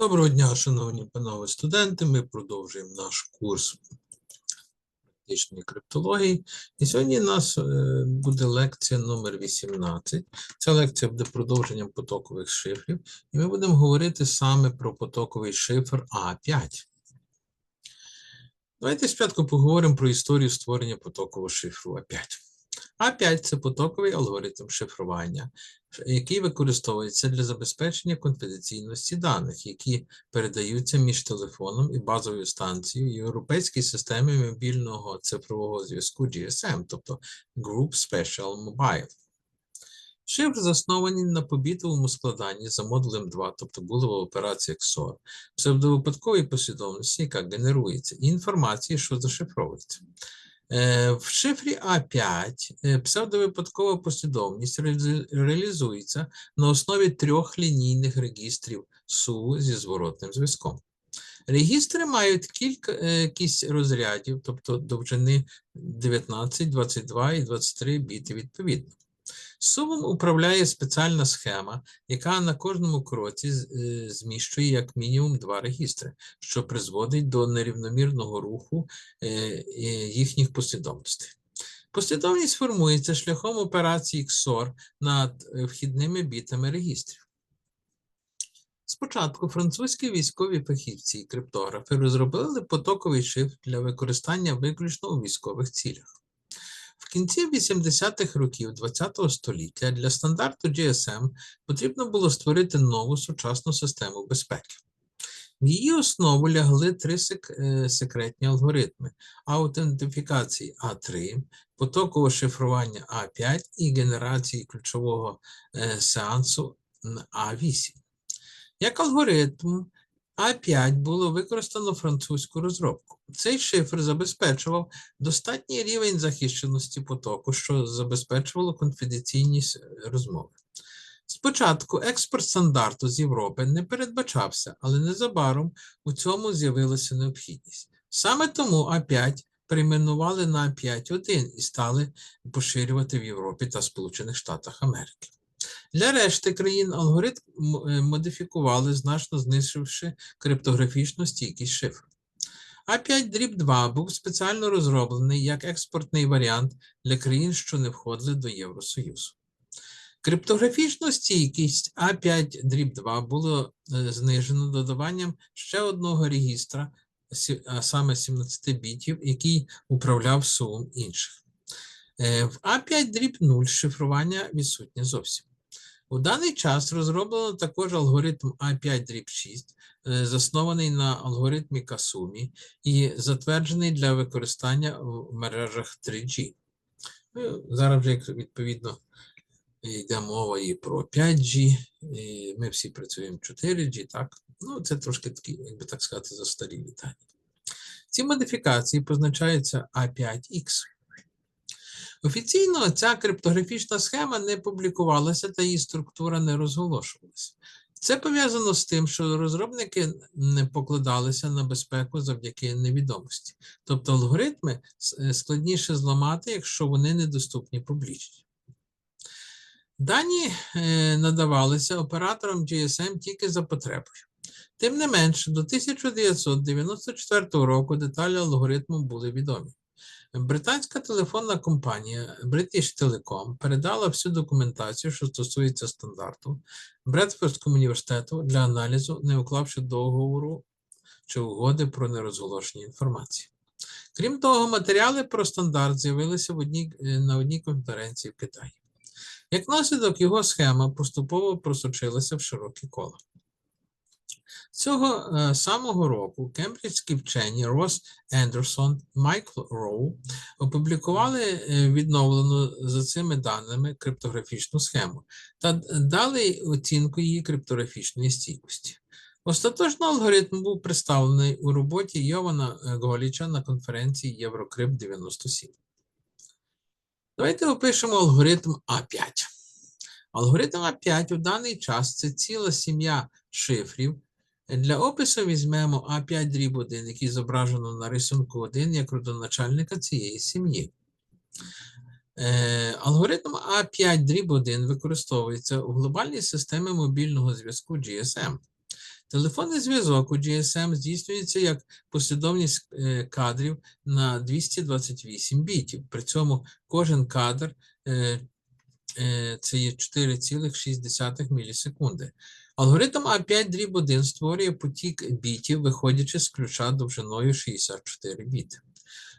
Доброго дня, шановні панове студенти. Ми продовжуємо наш курс практичної криптології. І сьогодні у нас е, буде лекція номер 18. Ця лекція буде продовженням потокових шифрів, і ми будемо говорити саме про потоковий шифр А5. Давайте спочатку поговоримо про історію створення потокового шифру А5. А5 це потоковий алгоритм шифрування, який використовується для забезпечення конфіденційності даних, які передаються між телефоном і базовою станцією Європейської системи мобільного цифрового зв'язку GSM, тобто Group Special Mobile. Шифр заснований на побітовому складанні за модулем 2, тобто булова операція XOR, псевдовипадковій послідовності, яка генерується, і інформації, що зашифровується. Е, В шифрі А5 е, псевдовипадкова послідовність реалізується на основі трьох лінійних регістрів СУ зі зворотним зв'язком. Регістри мають е, кількість розрядів, тобто довжини 19, 22 і 23 біти відповідно. Сувом управляє спеціальна схема, яка на кожному кроці е, зміщує як мінімум два регістри, що призводить до нерівномірного руху е, е, їхніх послідовностей. Послідовність формується шляхом операції XOR над вхідними бітами регістрів. Спочатку французькі військові фахівці і криптографи розробили потоковий шифр для використання виключно у військових цілях. Кінці 80-х років ХХ століття для стандарту GSM потрібно було створити нову сучасну систему безпеки. В її основу лягли три е, секретні алгоритми аутентифікації А3, потокового шифрування А5 і генерації ключового е, сеансу А8. Як алгоритм А5 було використано французьку розробку. Цей шифр забезпечував достатній рівень захищеності потоку, що забезпечувало конфіденційність е, розмови. Спочатку експорт стандарту з Європи не передбачався, але незабаром у цьому з'явилася необхідність. Саме тому А5 перейменували на А5.1 і стали поширювати в Європі та Сполучених Штатах Америки. Для решти країн алгоритм е, модифікували, значно знизивши криптографічну стійкість шифру. А5 дріб 2 був спеціально розроблений як експортний варіант для країн, що не входили до Євросоюзу. Криптографічну стійкість А5 дріб 2 було е, знижено додаванням ще одного регістра, а саме 17 бітів, який управляв сумом інших. Е, В А5 дріб 0 шифрування відсутнє зовсім. У даний час розроблено також алгоритм А5 дріб 6, е, заснований на алгоритмі Касумі і затверджений для використання в мережах 3G. Ну, Зараз вже відповідно йде мова і про 5G, і ми всі працюємо 4G, так? Ну, це трошки такі, як би так сказати, застарілі дані. Ці модифікації позначаються А5X. Офіційно ця криптографічна схема не публікувалася та її структура не розголошувалася. Це пов'язано з тим, що розробники не покладалися на безпеку завдяки невідомості. Тобто алгоритми е, складніше зламати, якщо вони недоступні публічні. Дані е, надавалися операторам GSM тільки за потребою. Тим не менше, до 1994 року деталі алгоритму були відомі. Британська телефонна компанія British Telecom передала всю документацію, що стосується стандарту, Бредфордському університету для аналізу, не уклавши договору чи угоди про нерозголошення інформації. Крім того, матеріали про стандарт з'явилися в одній, е, на одній конференції в Китаї. Як наслідок, його схема поступово просочилася в широкі кола. Цього е, самого року кембриджські вчені Рос Ендерсон, Майкл Роу опублікували е, відновлену за цими даними криптографічну схему та дали оцінку її криптографічної стійкості. Остаточно алгоритм був представлений у роботі Йована е, Голіча на конференції Єврокрип 97. Давайте опишемо алгоритм А5. Алгоритм А5 у даний час це ціла сім'я шифрів. Для опису візьмемо А5 дріб 1, який зображено на рисунку 1 як родоначальника цієї сім'ї. Е, Алгоритм А5 дріб 1 використовується у глобальній системі мобільного зв'язку GSM. Телефонний зв'язок у GSM здійснюється як послідовність е, кадрів на 228 бітів. При цьому кожен кадр е, це є 4,6 мілісекунди. Алгоритм А5 дріб 1 створює потік бітів, виходячи з ключа довжиною 64 біти.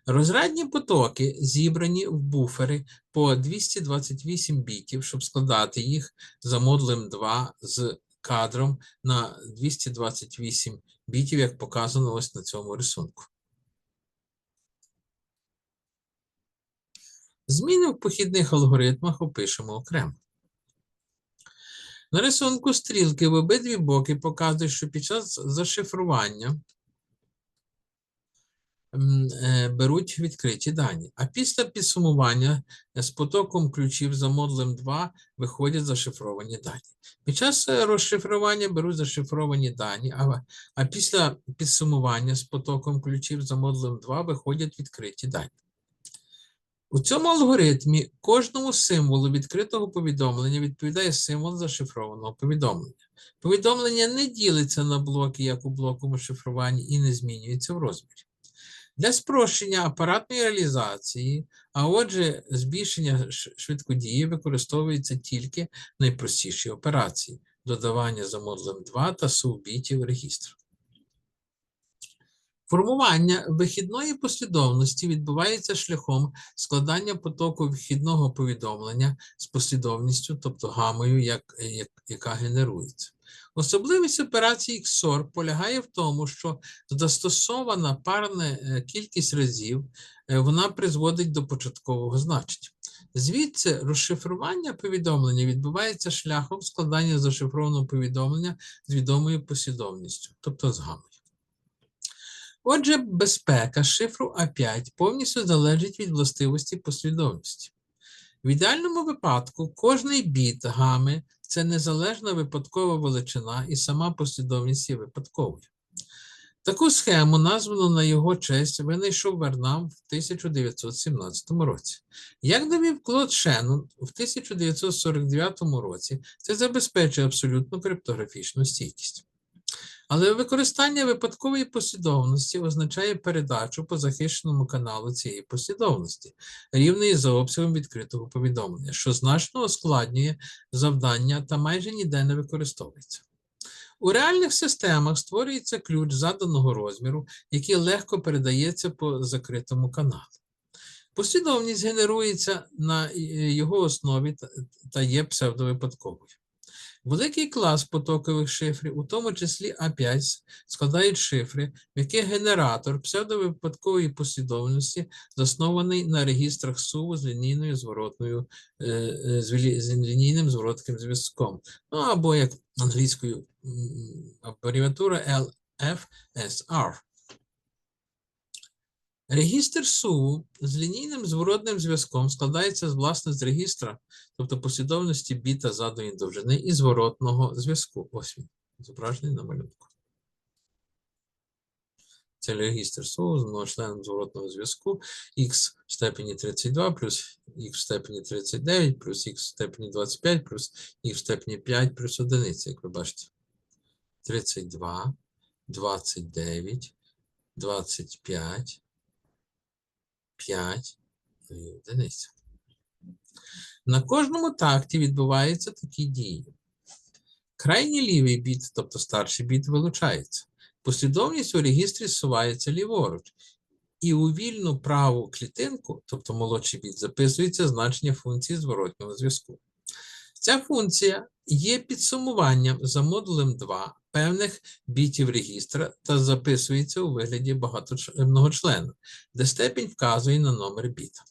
Розрядні потоки зібрані в буфери по 228 бітів, щоб складати їх за модулем 2 з кадром на 228 бітів, як показано ось на цьому рисунку. Зміни в похідних алгоритмах опишемо окремо. На рисунку стрілки в обидві боки показують, що під час зашифрування е, беруть відкриті дані, а після підсумування з потоком ключів за модулем 2 виходять зашифровані дані. Під час е, розшифрування беруть зашифровані дані, а, а після підсумування з потоком ключів за модулем 2 виходять відкриті дані. У цьому алгоритмі кожному символу відкритого повідомлення відповідає символ зашифрованого повідомлення. Повідомлення не ділиться на блоки, як у блоковому шифруванні, і не змінюється в розмірі. Для спрощення апаратної реалізації, а отже, збільшення швидкодії використовуються тільки найпростіші операції додавання за модулем 2 та сувбітів регістру. Формування вихідної послідовності відбувається шляхом складання потоку вихідного повідомлення з послідовністю, тобто гамою, як, як, яка генерується. Особливість операції XOR полягає в тому, що застосована парна е, кількість разів, е, вона призводить до початкового значення. Звідси розшифрування повідомлення відбувається шляхом складання зашифрованого повідомлення з відомою послідовністю, тобто з гамою. Отже, безпека шифру А5 повністю залежить від властивості послідовності. В ідеальному випадку кожний біт гами це незалежна випадкова величина і сама послідовність є випадковою. Таку схему, названу на його честь, винайшов Вернам в 1917 році. Як довів Клод Шеннон в 1949 році, це забезпечує абсолютну криптографічну стійкість. Але використання випадкової послідовності означає передачу по захищеному каналу цієї послідовності, рівної за обсягом відкритого повідомлення, що значно ускладнює завдання та майже ніде не використовується. У реальних системах створюється ключ заданого розміру, який легко передається по закритому каналу. Послідовність генерується на е, його основі та- та є псевдовипадковою. Великий клас потокових шифрів, у тому числі А5, складають шифри, в яких генератор псевдовипадкової послідовності заснований на регістрах суву з лінійною зворотною е, е, з лінійним зворотним зв'язком. Ну або як англійською абревіатура LFSR. Регістр СУ з лінійним зворотним зв'язком складається власне з регістра, тобто послідовності біта заданої довжини і зворотного зв'язку. Ось він, зображений на малюнку. Це регістр СУ з множчленом зворотного зв'язку х в степені 32 плюс х в степені 39 плюс х в степені 25 плюс х в степені 5 плюс одиниця, як ви бачите. 32, 29, 25, 5 одиниць. На кожному такті відбуваються такі дії. Крайній лівий біт, тобто старший біт, вилучається. Послідовність у регістрі зсувається ліворуч. І у вільну праву клітинку, тобто молодший біт, записується значення функції зворотнього зв'язку. Ця функція є підсумуванням за модулем 2 певних бітів регістра та записується у вигляді багаточ- многочлена, де степінь вказує на номер біта.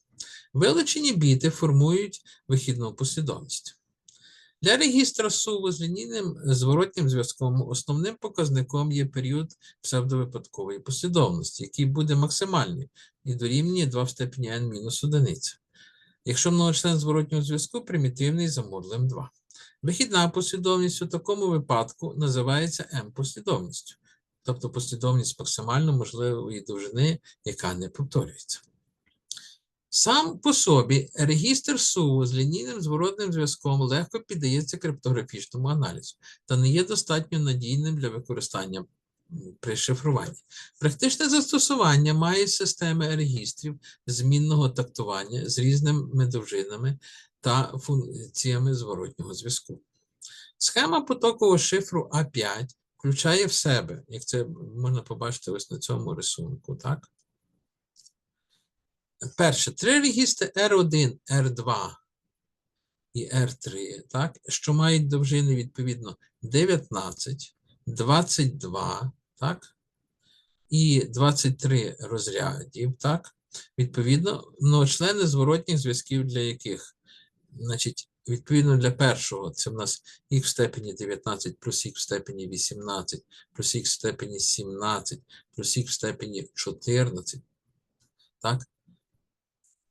Вилучені біти формують вихідну послідовність. Для регістра суву з лінійним зворотнім зв'язком основним показником є період псевдовипадкової послідовності, який буде максимальним і дорівнює 2 в степені n мінус одиниця. Якщо многочлен зворотнього зв'язку примітивний за модулем 2. Вихідна послідовність у такому випадку називається m-послідовністю, тобто послідовність максимально можливої довжини, яка не повторюється. Сам по собі регістр СУВО з лінійним зворотним зв'язком легко піддається криптографічному аналізу та не є достатньо надійним для використання при шифруванні. Практичне застосування має системи регістрів змінного тактування з різними довжинами та функціями зворотнього зв'язку. Схема потокового шифру А5 включає в себе, як це можна побачити ось на цьому рисунку, так? Перше, три регістри R1, R2 і R3, так, що мають довжини відповідно 19, 22, так, і 23 розрядів, так, відповідно, ну, члени зворотніх зв'язків для яких? Значить, відповідно для першого, це в нас х в степені 19 плюс х в степені 18 плюс х в степені 17 плюс х в степені 14, так,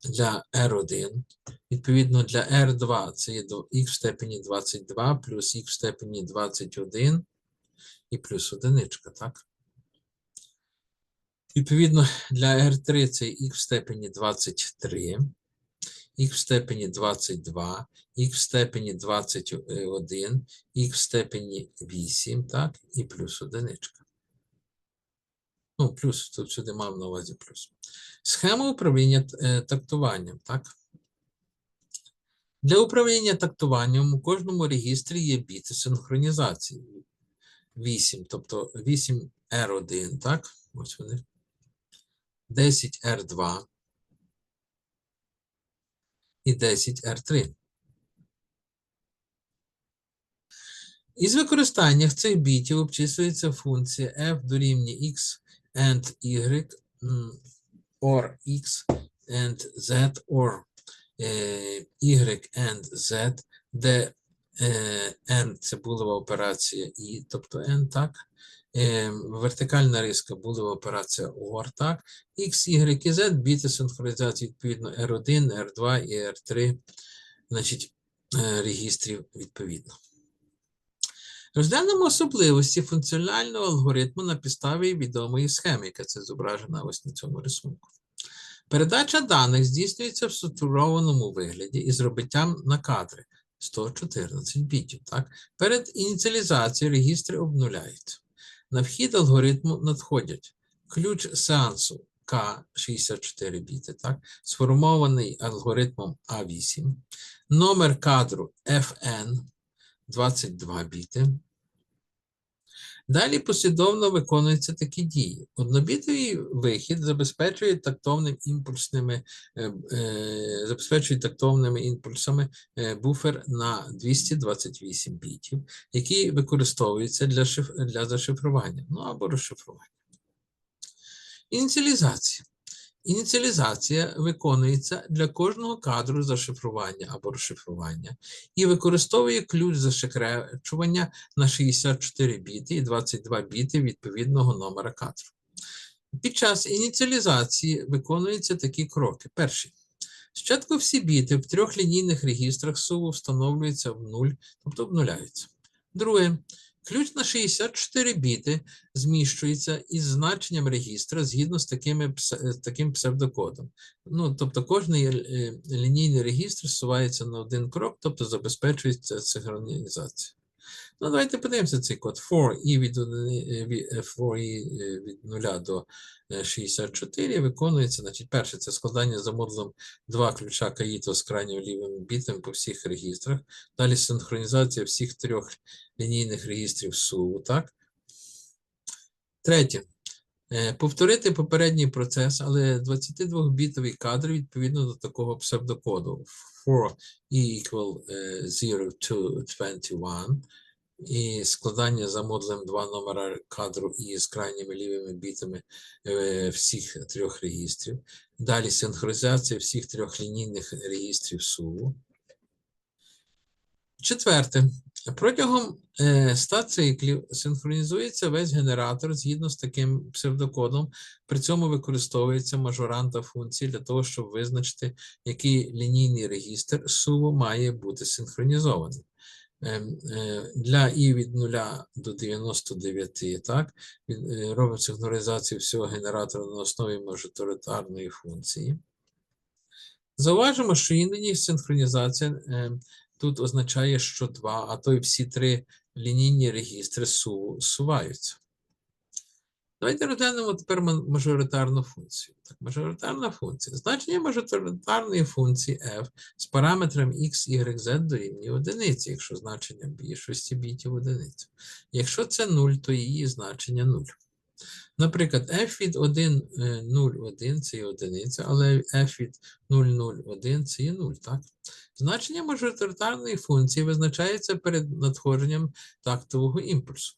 для R1. Відповідно, для R2 це є х в степені 22 плюс х в степені 21 і плюс одиничка, так? Відповідно, для R3 це х в степені 23, х в степені 22, х в степені 21, х в степені 8, так, і плюс одиничка. Ну, плюс, тут сюди мав на увазі плюс. Схема управління е, тактуванням, так? Для управління тактуванням у кожному регістрі є біти синхронізації. 8, тобто 8 R1, так? Ось вони. 10 R2 і 10 R3. Із використання цих бітів обчислюється функція f дорівнює x and y or x and z or е, y and z, де n це булова операція і, тобто n, так, е, вертикальна риска булова операція OR, так, x, y і z, біти синхронізації відповідно R1, R2 і R3, значить, е, регістрів відповідно. Розглянемо особливості функціонального алгоритму на підставі відомої схеми, яка це зображена ось на цьому рисунку. Передача даних здійснюється в структурованому вигляді із робиттям на кадри 114 бітів. Так? Перед ініціалізацією регістри обнуляють. На вхід алгоритму надходять ключ сеансу К64 біти, так? сформований алгоритмом А8, номер кадру FN 22 біти. Далі послідовно виконуються такі дії. Однобітовий вихід забезпечує тактовним імпульсними, е, е, забезпечує тактовними імпульсами е, буфер на 228 бітів, який використовується для, шиф, для зашифрування, ну або розшифрування. Ініціалізація. Ініціалізація виконується для кожного кадру зашифрування або розшифрування і використовує ключ зашифрування на 64 біти і 22 біти відповідного номера кадру. Під час ініціалізації виконуються такі кроки. Перший. Спочатку всі біти в трьох лінійних регістрах суву встановлюються в нуль, тобто обнуляються. Друге. Ключ на 64 біти зміщується із значенням регістра згідно з, такими, з таким псевдокодом. Ну, тобто кожний е, лінійний регістр зсувається на один крок, тобто забезпечується синхронізація. Ну, давайте подивимося цей код. For і від, е, е, for і е, від 0 до е, 64 виконується. Значить, перше це складання за модулем два ключа Каїто з крайнім лівим бітом по всіх регістрах. Далі синхронізація всіх трьох лінійних регістрів СУВу, так? Третє. Повторити попередній процес, але 22-бітовий кадр відповідно до такого псевдокоду for e equal е, 0 to 21 і складання за модулем 2 номера кадру і з крайніми лівими бітами е, всіх трьох регістрів. Далі синхронізація всіх трьох лінійних регістрів СУВу. Четверте. Протягом е, 100 циклів синхронізується весь генератор згідно з таким псевдокодом. При цьому використовується мажоранта функції для того, щоб визначити, який лінійний регістр суву має бути синхронізований. Ем, е, Для і від 0 до 99, так, е, робить синхронізацію всього генератора на основі мажоритарної функції. Зауважимо, що іноді синхронізація е, тут означає, що два, а то й всі три лінійні регістри суваються. Давайте розглянемо тепер мажоритарну функцію. Так, мажоритарна функція. Значення мажоритарної функції f з параметром x, y, z дорівнює одиниці, якщо значення більшості бітів одиниця. Якщо це 0, то її значення 0. Наприклад, f від 1, е, 0, 1 це є одиниця, але f від 0, 0, 1 це є 0, так? Значення мажоритарної функції визначається перед надходженням тактового імпульсу.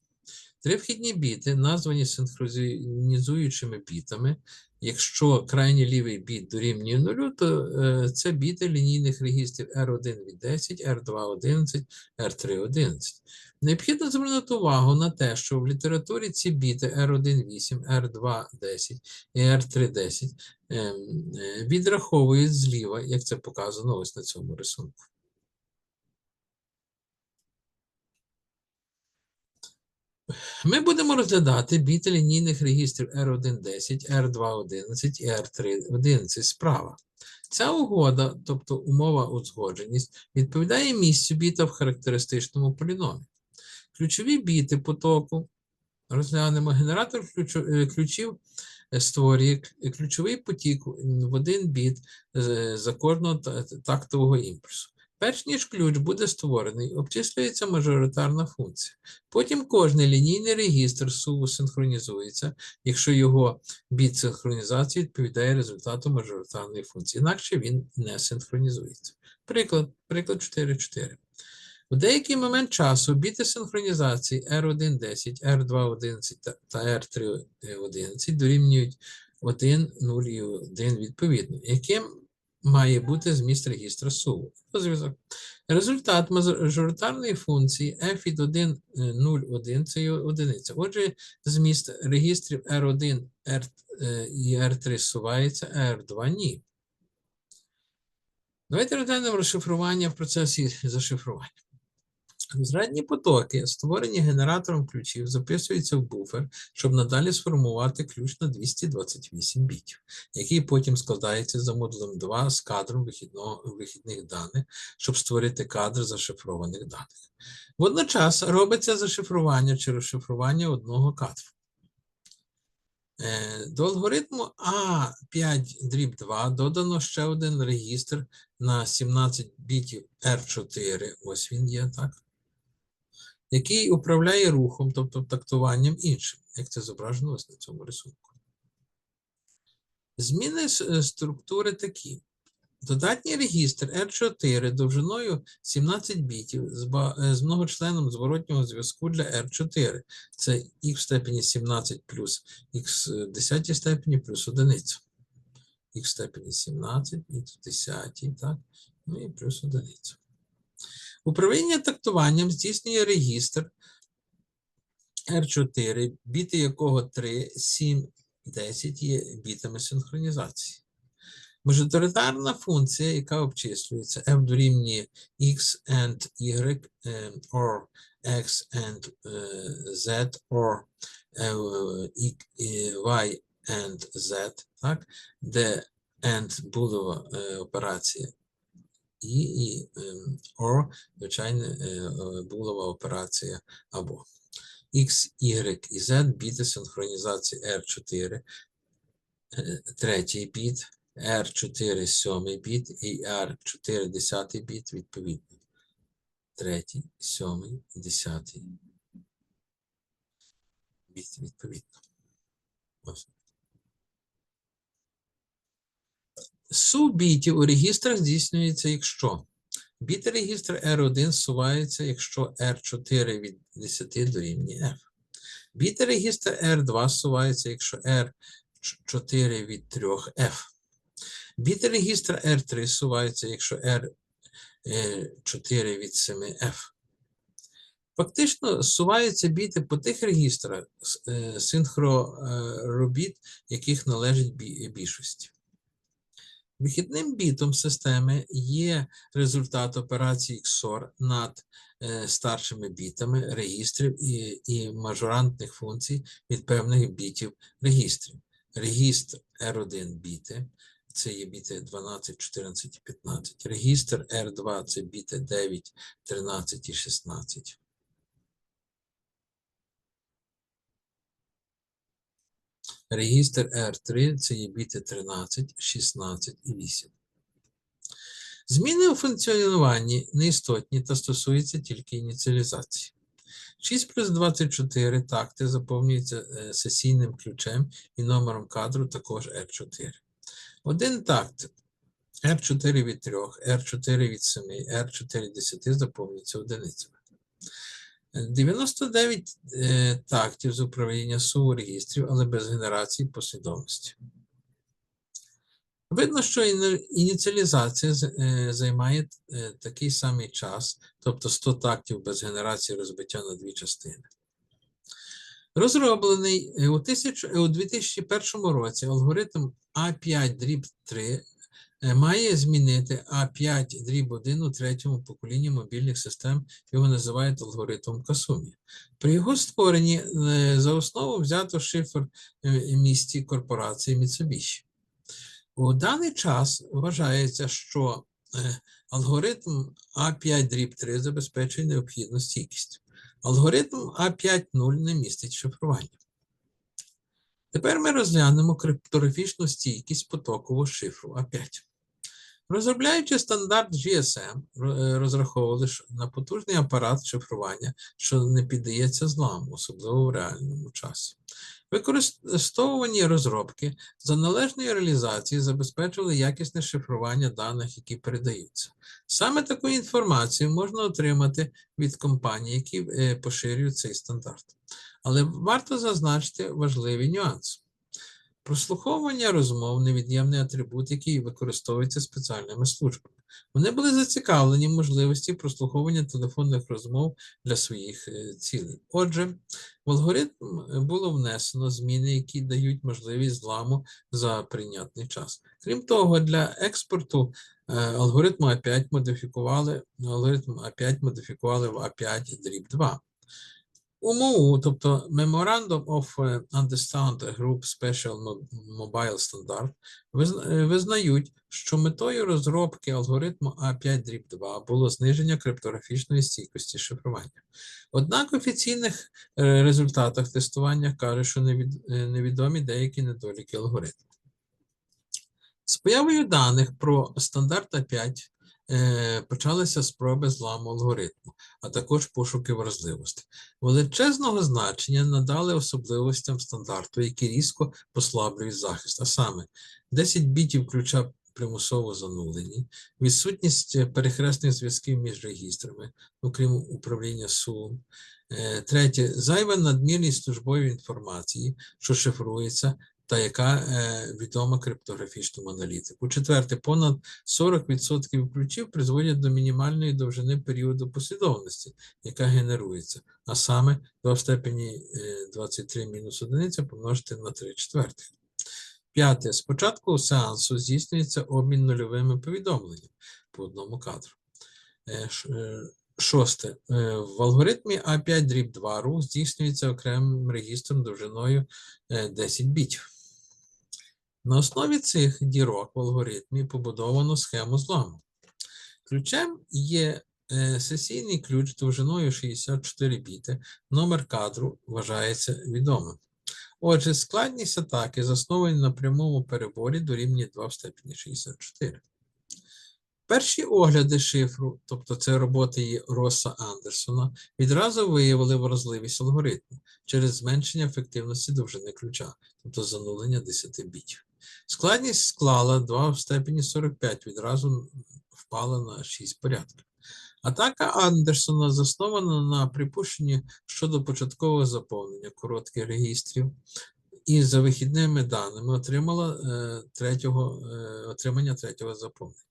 Три вхідні біти названі синхронізуючими бітами. Якщо крайній лівий біт дорівнює 0, то е, це біти лінійних регістрів R1 від 10, R2 11, R3 11. Необхідно звернути увагу на те, що в літературі ці біти R1 8, R2 10 і R3 10 ем, е, відраховують зліва, як це показано ось на цьому рисунку. Ми будемо розглядати біти лінійних регістрів R110, R211 і R311 справа. Ця угода, тобто умова узгодженість, відповідає місцю біта в характеристичному поліномі. Ключові біти потоку розглянемо. Генератор е, ключів е, створює ключовий потік в один біт е, за кожного тактового імпульсу. Перш ніж ключ буде створений, обчислюється мажоритарна функція. Потім кожний лінійний регістр суву синхронізується, якщо його біт синхронізації відповідає результату мажоритарної функції, інакше він не синхронізується. Приклад, приклад 4.4. У деякий момент часу біти синхронізації R110, R211 та- та R311 дорівнюють 1, 0 і 1 відповідно, яким має бути зміст регістра суву. Розв'язок. Результат мажоритарної функції f від 1, 0, 1 – це одиниця. Отже, зміст регістрів R1 R, е, і R3 сувається, а R2 – ні. Давайте розглянемо розшифрування в процесі зашифрування. Розрядні потоки, створені генератором ключів, записуються в буфер, щоб надалі сформувати ключ на 228 бітів, який потім складається за модулем 2 з кадром вихідного, вихідних даних, щоб створити кадр зашифрованих даних. Водночас робиться зашифрування чи розшифрування одного кадру. Е, До алгоритму А5 дріб 2 додано ще один регістр на 17 бітів R4, ось він є, так? Який управляє рухом, тобто тактуванням іншим, як це зображено ось на цьому рисунку. Зміни е, структури такі. Додатній регістр R4 довжиною 17 бітів е, з многочленом зворотнього зв'язку для R4. Це х в степені 17 плюс х в 10 степені плюс одиниця. х в степені 17, х в 10, так, ну і плюс одиниця. Управління тактуванням здійснює регістр R4, біти якого 3, 7, 10 є бітами синхронізації. Мажоритарна функція, яка обчислюється f дорівнює x and y е, or x and е, z or е, y and z, так, де and булова е, операція і, і ем, or, звичайно, е, е, булова операція або. X, Y і Z біти синхронізації R4, е, третій біт, R4 сьомий біт і R4 десятий біт відповідно. Третій, сьомий, десятий біт відповідно. Ось. Сув бітів у регістрах здійснюється, якщо біт регістр R1 сувається, якщо R4 від 10 дорівнює F. Біт регістр R2 сувається, якщо R4 від 3F. Біт регістр R3 сувається, якщо R4 від 7F. Фактично суваються біти по тих регістрах е, синхроробіт, яких належить більшості. Вихідним бітом системи є результат операції XOR над е, старшими бітами регістрів і, і мажорантних функцій від певних бітів регістрів. Регістр R1 біти, це є біти 12, 14 і 15. Регістр R2 це біти 9, 13 і 16. Регістр R3 це є біти 13, 16 і 8. Зміни у функціонуванні неістотні та стосуються тільки ініціалізації. 6 плюс 24 такти заповнюються е, сесійним ключем і номером кадру також R4. Один такт R4 від 3, R4 від 7, R4 від 10 заповнюється одиницями. 99 е, тактів з управління СУ регістрів, але без генерації послідовності. Видно, що ініціалізація е, займає е, такий самий час, тобто 100 тактів без генерації розбиття на дві частини. Розроблений у, 1000 е, у 2001 році алгоритм А5 дріб 3 е, має змінити А5 дріб 1 у третьому поколінні мобільних систем, його називають алгоритмом Касумі. При його створенні е, за основу взято шифр е, місті корпорації Mitsubishi. У даний час вважається, що е, алгоритм А5 дріб 3 забезпечує необхідну стійкість. Алгоритм А5.0 не містить шифрування. Тепер ми розглянемо криптографічну стійкість потокового шифру А5. Розробляючи стандарт GSM, е, розраховували на потужний апарат шифрування, що не піддається зламу, особливо в реальному часі. Використовувані розробки за належної реалізації забезпечували якісне шифрування даних, які передаються. Саме таку інформацію можна отримати від компаній, які е, поширюють цей стандарт. Але варто зазначити важливий нюанс. Прослуховування розмов невід'ємний атрибут, який використовується спеціальними службами. Вони були зацікавлені в можливості прослуховування телефонних розмов для своїх е, цілей. Отже, в алгоритм е, було внесено зміни, які дають можливість зламу за прийнятний час. Крім того, для експорту е, алгоритму А5 модифікували алгоритм А5 модифікували в А5 дріб 2. УМОУ, тобто Memorandum of е, Understand Group Special Mobile Standard, е, визнають, що метою розробки алгоритму А5 дріб 2 було зниження криптографічної стійкості шифрування. Однак в офіційних е, результатах тестування каже, що невідомі деякі недоліки алгоритму. З появою даних про стандарт А5 е, почалися спроби зламу алгоритму, а також пошуки вразливостей. Величезного значення надали особливостям стандарту, які різко послаблюють захист, а саме 10 бітів ключа примусово занулені, відсутність е, перехресних зв'язків між регістрами, окрім управління СУМ. Е, Третє, зайва надмірність службової інформації, що шифрується, та яка е, відома криптографічному аналітику. Четверте, понад 40% ключів призводять до мінімальної довжини періоду послідовності, яка генерується, а саме 2 в степені е, 23 мінус 1 помножити на 3 четвертих. П'яте. Спочатку сеансу здійснюється обмін нульовими повідомленнями по одному кадру. Е, е, Шосте. Е, В алгоритмі А5 дріб 2 рух здійснюється окремим регістром довжиною е, 10 бітів. На основі цих дірок в алгоритмі побудовано схему зламу. Ключем є е, сесійний ключ довжиною 64 біти, номер кадру вважається відомим. Отже, складність атаки засновані на прямому переборі дорівнює 2 в степені 64. Перші огляди шифру, тобто це роботи є Роса Андерсона, відразу виявили вразливість алгоритму через зменшення ефективності довжини ключа, тобто занулення 10 бітів. Складність склала 2 в степені 45, відразу впала на 6 порядків. Атака Андерсона заснована на припущенні щодо початкового заповнення коротких регістрів і за вихідними даними отримала е, третього, е, отримання третього заповнення.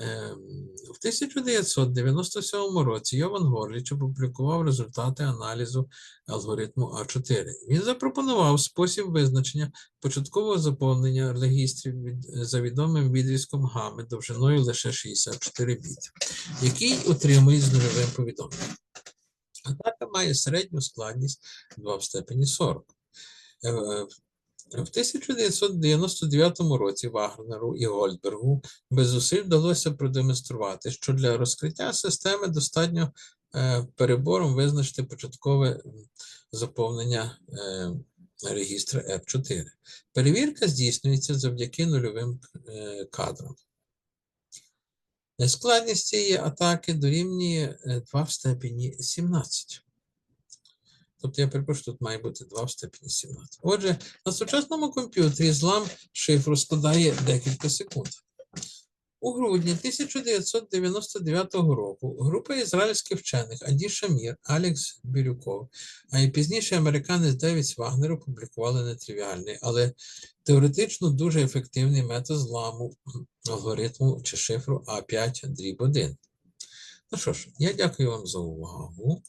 Ем, В 1997 році Йован Горліч опублікував результати аналізу алгоритму А4. Він запропонував спосіб визначення початкового заповнення регістрів від, за відомим відрізком гами довжиною лише 64 біти, який утримують з нульовим повідомленням. Атака має середню складність 2 в степені 40. В 1999 році Вагнеру і Гольдбергу без зусиль вдалося продемонструвати, що для розкриття системи достатньо е, перебором визначити початкове заповнення е, регістра R4. Перевірка здійснюється завдяки нульовим е, кадрам. Складність цієї атаки дорівнює е, 2 в степені 17. Тобто я перепрошую, тут має бути 2 в степені 17. Отже, на сучасному комп'ютері злам шифру складає декілька секунд. У грудні 1999 року група ізраїльських вчених Аді Шамір, Алекс Бірюков, а і пізніше американець Девіс Вагнер опублікували нетривіальний, але теоретично дуже ефективний метод зламу алгоритму чи шифру А5 дріб 1. Ну що ж, я дякую вам за увагу.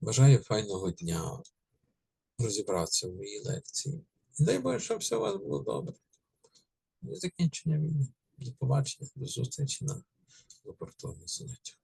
Бажаю файного дня розібратися в моїй лекції. Дай Боже, щоб все у вас було добре. До закінчення війни. До побачення, до зустрічі на лабораторних заняттях.